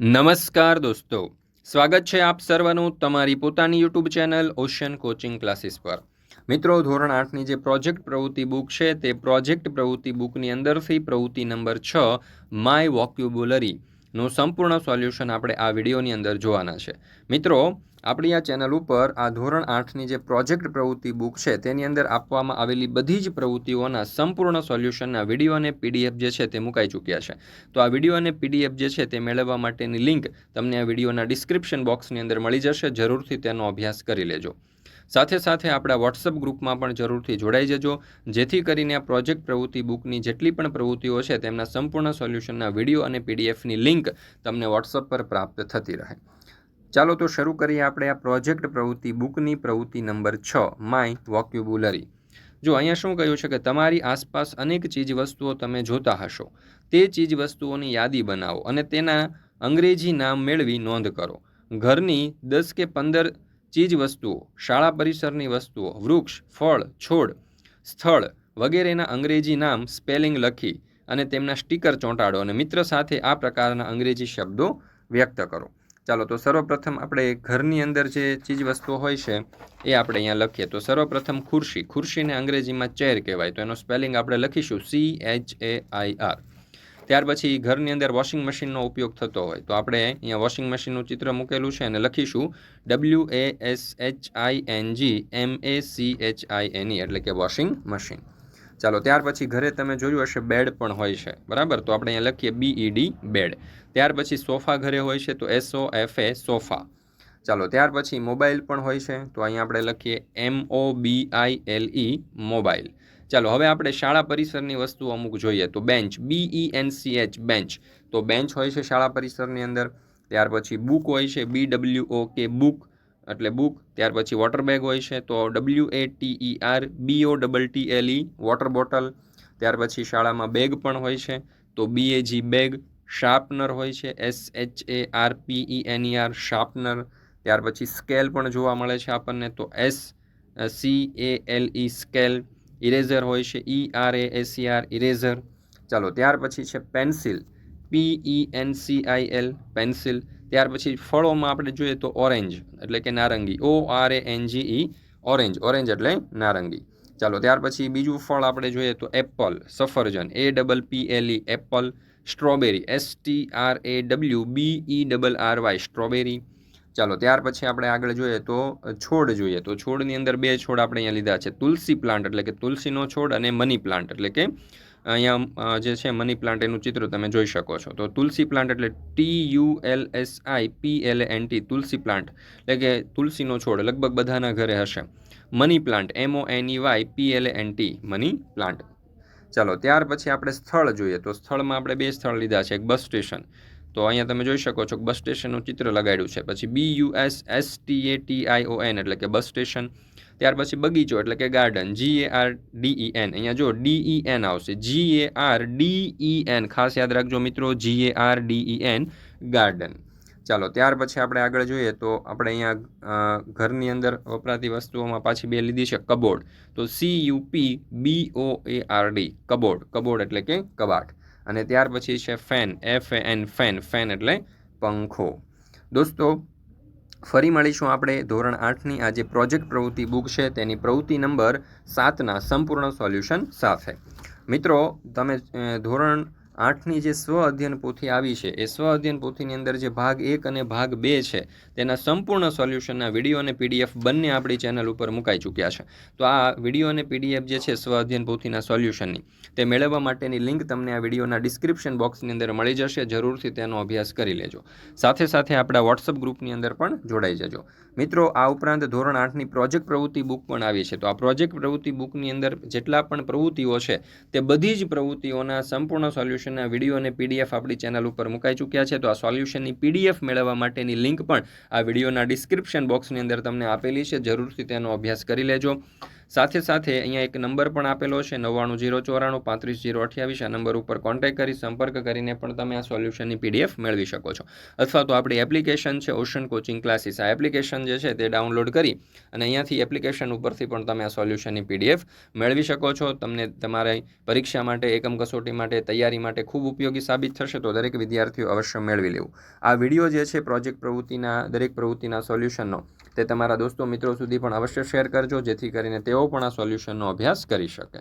નમસ્કાર દોસ્તો. સ્વાગત છે આપ સર્વનું તમારી પોતાની YouTube channel ocean coaching classes પર. મિત્રો, ધોરણ આઠની જે પ્રોજેક્ટ પ્રવૃત્તિ બુક છે તે પ્રોજેક્ટ પ્રવૃત્તિ બુકની અંદરથી પ્રવૃત્તિ નંબર છ, માય વોક્યુબ્યુલરીનું સંપૂર્ણ સોલ્યુશન આપણે આ વિડીયોની અંદર જોવાના છે. મિત્રો આપણી આ ચેનલ ઉપર આ ધોરણ આઠની જે પ્રોજેક્ટ પ્રવૃત્તિ બુક છે, તેની અંદર આપવામાં આવેલી બધી જ પ્રવૃત્તિઓના સંપૂર્ણ સોલ્યુશનના વીડિયો અને પીડીએફ જે છે, તે મુકાઈ ચૂક્યા છે. તો આ વીડિયો અને પીડીએફ જે છે, તે મેળવવા માટેની લિંક તમને આ વિડીયોના ડિસ્ક્રિપ્શન બોક્સની અંદર મળી જશે. જરૂરથી તેનો અભ્યાસ કરી લેજો. સાથે સાથે આપણા વોટ્સઅપ ગ્રુપમાં પણ જરૂરથી જોડાઈ જજો. જેથી કરીને આ પ્રોજેક્ટ પ્રવૃત્તિ બુકની જેટલી પણ પ્રવૃત્તિઓ છે, તેમના સંપૂર્ણ સોલ્યુશનના વીડિયો અને પીડીએફની લિંક તમને વોટ્સઅપ પર પ્રાપ્ત થતી રહે. ચાલો તો શરૂ કરીએ આપણે આ પ્રોજેક્ટ પ્રવૃત્તિ બુકની પ્રવૃત્તિ નંબર છ માય વોક્યુબ્યુલરી જો અહીંયા શું કહ્યું છે કે તમારી આસપાસ અનેક ચીજ વસ્તુઓ તમે જોતા હશો, તે ચીજ વસ્તુઓની યાદી બનાવો અને તેના અંગ્રેજી નામ મેળવી નોંધ કરો. ઘરની દસ કે પંદર ચીજ વસ્તુઓ શાળા પરિસરની વસ્તુઓ, વૃક્ષ, ફળ, છોડ, સ્થળ વગેરેના અંગ્રેજી નામ સ્પેલિંગ લખી અને તેમના સ્ટીકર ચોંટાડો અને મિત્ર સાથે આ પ્રકારના અંગ્રેજી શબ્દો વ્યક્ત કરો. ચાલો, તો સર્વપ્રથમ આપણે ઘરની અંદર જે ચીજ વસ્તુઓ હોય છે, એ આપણે અહીંયા લખીએ. તો સર્વપ્રથમ ખુરશી. ખુરશીને અંગ્રેજીમાં ચેર કહેવાય. તો એનો સ્પેલિંગ આપણે લખીશું. C H A I R ત્યાર પછી ઘરની અંદર વોશિંગ મશીનનો ઉપયોગ થતો હોય. તો આપણે અહીંયા વોશિંગ મશીનનું ચિત્ર મૂકેલું છે અને લખીશું W A S H I N G M A C H I N એટલે કે વોશિંગ મશીન. ચાલો, ત્યાર પછી ઘરે તમે જોયું હશે બેડ પણ હોય છે, બરાબર? તો આપણે અહીંયા લખીએ બીઈડી બેડ. ત્યાર પછી સોફા ઘરે હોય છે, તો એસઓ એફ એ સોફા. ચાલો, ત્યાર પછી મોબાઈલ પણ હોય છે, તો અહીંયા આપણે લખીએ એમ ઓ બી આઈ એલ ઈ મોબાઈલ. ચાલો, હવે આપણે શાળા પરિસરની વસ્તુઓ અમુક જોઈએ, તો bench B E N C H bench. તો બેન્ચ હોય છે શાળા પરિસરની અંદર, ત્યાર પછી બુક હોય છે બી ડબલ્યુ ઓ કે બુક. એટલે બુક ત્યાર પછી વોટર બેગ હોય છે, તો W A T E R B O double T L E water bottle ત્યાર પછી શાળામાં બેગ પણ હોય છે, તો બી એ જી બેગ શાર્પનર હોય છે S H A R P E N E R sharpener ત્યાર પછી સ્કેલ પણ જોવા મળે છે આપણને, તો S C A L E scale eraser હોય છે E R A S C R eraser ચાલો, ત્યાર પછી છે pencil P E N C I L pencil ત્યાર પછી ફળોમાં આપણે જોઈએ તો ઓરેન્જ, એટલે કે નારંગી. O R A N G E orange. Orange એટલે નારંગી. ચાલો, ત્યાર પછી બીજું ફળ આપણે જોઈએ તો એપલ, સફરજન. A double P L E apple. Strawberry. S T R A W B E double R Y strawberry. ચાલો, ત્યાર પછી આપણે આગળ જોઈએ તો છોડ જોઈએ તો છોડની અંદર બે છોડ આપણે અહીંયા લીધા છે. તુલસી પ્લાન્ટ, એટલે કે તુલસીનો છોડ અને મની પ્લાન્ટ, એટલે કે અહીંયા જે છે મની પ્લાન્ટ, એનું ચિત્ર તમે જોઈ શકો છો. તો તુલસી પ્લાન્ટ એટલે T U L S I, P L N T, tulsi plant. એટલે કે તુલસીનો છોડ લગભગ બધાના ઘરે હશે. Money plant, M O N E Y, P L N T, money plant. ચાલો, ત્યાર પછી આપણે સ્થળ જોઈએ. તો સ્થળમાં આપણે બે સ્થળ લીધા છે. એક બસ સ્ટેશન. તો અહીંયા તમે જોઈ શકો છો બસ સ્ટેશનનું ચિત્ર લગાડ્યું છે. પછી B U S S T A T I O N, એટલે કે બસ સ્ટેશન. ત્યાર પછી બગીચો, એટલે કે garden G A R D E N અહીંયા જો ડીઈ એન આવશે. G A R D E N ખાસ યાદ રાખજો મિત્રો G A R D E N garden ચાલો ત્યાર પછી આપણે આગળ જોઈએ તો આપણે અહીંયા ઘરની અંદર વપરાતી વસ્તુઓમાં પાછી બે લીધી છે, કબોર્ડ. તો C U B O A R D cupboard. Cupboard એટલે કે કબાટ. અને ત્યાર પછી છે fan F A N fan. Fan એટલે પંખો. દોસ્તો ફરી મળીશું આપણે. ધોરણ આઠની આ જે પ્રોજેક્ટ પ્રવૃત્તિ બુક છે, તેની પ્રવૃત્તિ નંબર સાતના સંપૂર્ણ સોલ્યુશન સાથે. મિત્રો, તમે ધોરણ આઠની જે સ્વ અધ્યયન પોથી આવી છે, એ સ્વ અધ્યયન પોથીની અંદર જે ભાગ એક અને ભાગ બે છે, તેના સંપૂર્ણ સોલ્યુશનના વીડિયો અને પીડીએફ બંને આપણી ચેનલ ઉપર મુકાઈ ચૂક્યા છે. તો આ વીડિયો અને પીડીએફ જે છે, સ્વ અધ્યયન પોથીના સોલ્યુશનની, તે મેળવવા માટેની લિંક તમને આ વિડીયોના ડિસ્ક્રિપ્શન બોક્સની અંદર મળી જશે, જરૂરથી તેનો અભ્યાસ કરી લેજો. સાથે સાથે આપણા વોટ્સઅપ ગ્રુપની અંદર પણ જોડાઈ જજો. મિત્રો, આ ઉપરાંત ધોરણ આઠની પ્રોજેક્ટ પ્રવૃત્તિ બુક પણ આવી છે. તો આ પ્રોજેક્ટ પ્રવૃત્તિ બુકની અંદર જેટલા પણ પ્રવૃત્તિઓ છે, તે બધી જ પ્રવૃત્તિઓના સંપૂર્ણ સોલ્યુશન સોલ્યુશનના વીડિયો અને પીડીએફ આપણી ચેનલ ઉપર મુકાઈ ચૂક્યા છે, તો આ સોલ્યુશનની પીડીએફ મેળવવા માટેની લિંક પણ આ વિડીયોના ડિસ્ક્રિપ્શન બોક્સની અંદર તમને આપેલી છે. જરૂરથી તેનો અભ્યાસ કરી લેજો. સાથે સાથે અહીંયા એક નંબર પણ આપેલો છે, નવ્વાણું જીરો ચોરાણું, પાંત્રીસ જીરો અઠ્યાવીસ. આ નંબર ઉપર કોન્ટેક્ટ કરી, સંપર્ક કરીને પણ તમે આ સોલ્યુશનની પીડીએફ મેળવી શકો છો. અથવા તો આપણી એપ્લિકેશન છે ઓશન કોચિંગ ક્લાસીસ આ એપ્લિકેશન જે છે તે ડાઉનલોડ કરી અને અહીંયાથી એપ્લિકેશન ઉપરથી પણ તમે આ સોલ્યુશનની પીડીએફ મેળવી શકો છો. તમને તમારી પરીક્ષા માટે, એકમ કસોટી માટે, તૈયારી માટે ખૂબ ઉપયોગી સાબિત થશે તો દરેક વિદ્યાર્થીઓ અવશ્ય મેળવી લેવું. આ વીડિયો જે છે પ્રોજેક્ટ પ્રવૃત્તિના, દરેક પ્રવૃત્તિના સોલ્યુશનનો તે તમારા દોસ્તો મિત્રો સુધી પણ અવશ્ય શેર કરજો, જેથી કરીને તેઓ પણ આ સોલ્યુશનનો અભ્યાસ કરી શકે.